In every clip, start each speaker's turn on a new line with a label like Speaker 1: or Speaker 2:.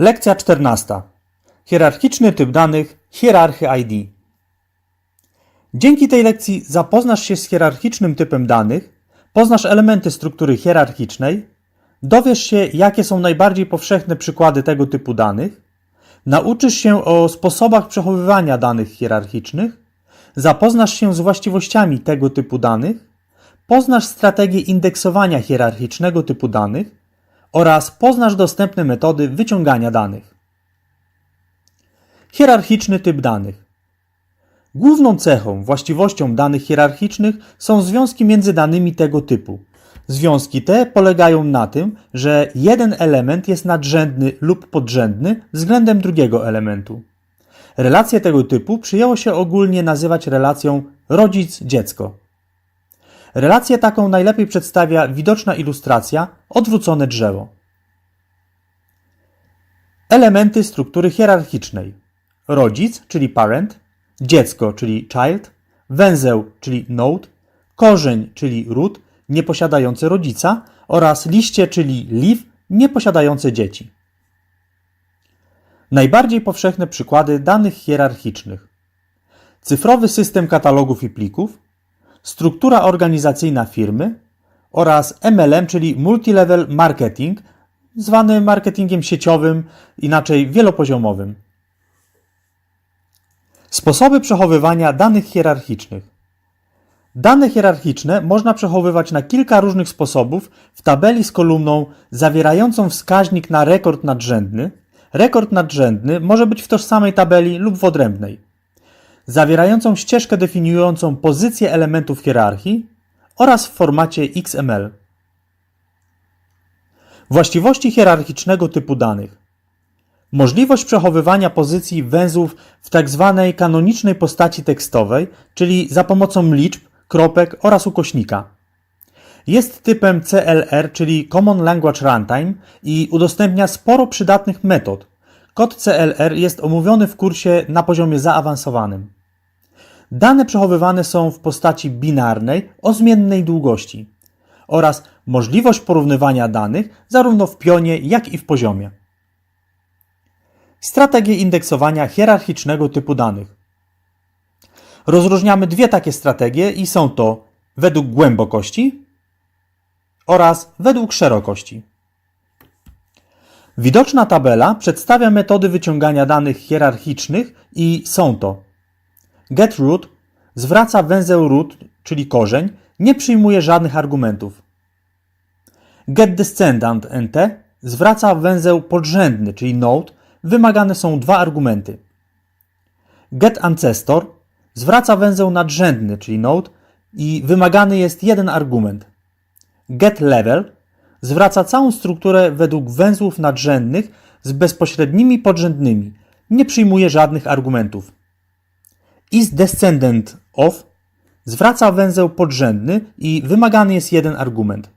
Speaker 1: Lekcja 14. Hierarchiczny typ danych, hierarchy ID. Dzięki tej lekcji zapoznasz się z hierarchicznym typem danych, poznasz elementy struktury hierarchicznej, dowiesz się, jakie są najbardziej powszechne przykłady tego typu danych, nauczysz się o sposobach przechowywania danych hierarchicznych, zapoznasz się z właściwościami tego typu danych, poznasz strategię indeksowania hierarchicznego typu danych oraz poznasz dostępne metody wyciągania danych. Hierarchiczny typ danych. Główną cechą, właściwością danych hierarchicznych są związki między danymi tego typu. Związki te polegają na tym, że jeden element jest nadrzędny lub podrzędny względem drugiego elementu. Relację tego typu przyjęło się ogólnie nazywać relacją rodzic-dziecko. Relację taką najlepiej przedstawia widoczna ilustracja odwrócone drzewo. Elementy struktury hierarchicznej. Rodzic, czyli parent, dziecko, czyli child, węzeł, czyli node, korzeń, czyli root, nieposiadający rodzica oraz liście, czyli leaf, nieposiadające dzieci. Najbardziej powszechne przykłady danych hierarchicznych. Cyfrowy system katalogów i plików, struktura organizacyjna firmy oraz MLM, czyli Multilevel Marketing, zwany marketingiem sieciowym, inaczej wielopoziomowym. Sposoby przechowywania danych hierarchicznych. Dane hierarchiczne można przechowywać na kilka różnych sposobów w tabeli z kolumną zawierającą wskaźnik na rekord nadrzędny. Rekord nadrzędny może być w tożsamej tabeli lub w odrębnej. Zawierającą ścieżkę definiującą pozycję elementów hierarchii oraz w formacie XML. Właściwości hierarchicznego typu danych. Możliwość przechowywania pozycji węzłów w tzw. kanonicznej postaci tekstowej, czyli za pomocą liczb, kropek oraz ukośnika. Jest typem CLR, czyli Common Language Runtime i udostępnia sporo przydatnych metod. Kod CLR jest omówiony w kursie na poziomie zaawansowanym. Dane przechowywane są w postaci binarnej o zmiennej długości oraz możliwość porównywania danych zarówno w pionie, jak i w poziomie. Strategie indeksowania hierarchicznego typu danych. Rozróżniamy dwie takie strategie i są to według głębokości oraz według szerokości. Widoczna tabela przedstawia metody wyciągania danych hierarchicznych i są to getRoot zwraca węzeł root, czyli korzeń, nie przyjmuje żadnych argumentów. getDescendant.nt zwraca węzeł podrzędny, czyli node, wymagane są dwa argumenty. getAncestor zwraca węzeł nadrzędny, czyli node, i wymagany jest jeden argument. getLevel zwraca całą strukturę według węzłów nadrzędnych z bezpośrednimi podrzędnymi, nie przyjmuje żadnych argumentów. isDescendant of zwraca węzeł podrzędny i wymagany jest jeden argument.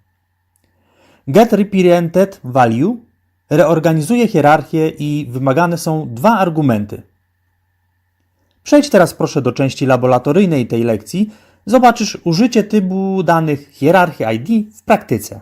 Speaker 1: getRepresented value reorganizuje hierarchię i wymagane są dwa argumenty. Przejdź teraz proszę do części laboratoryjnej tej lekcji. Zobaczysz użycie typu danych hierarchii ID w praktyce.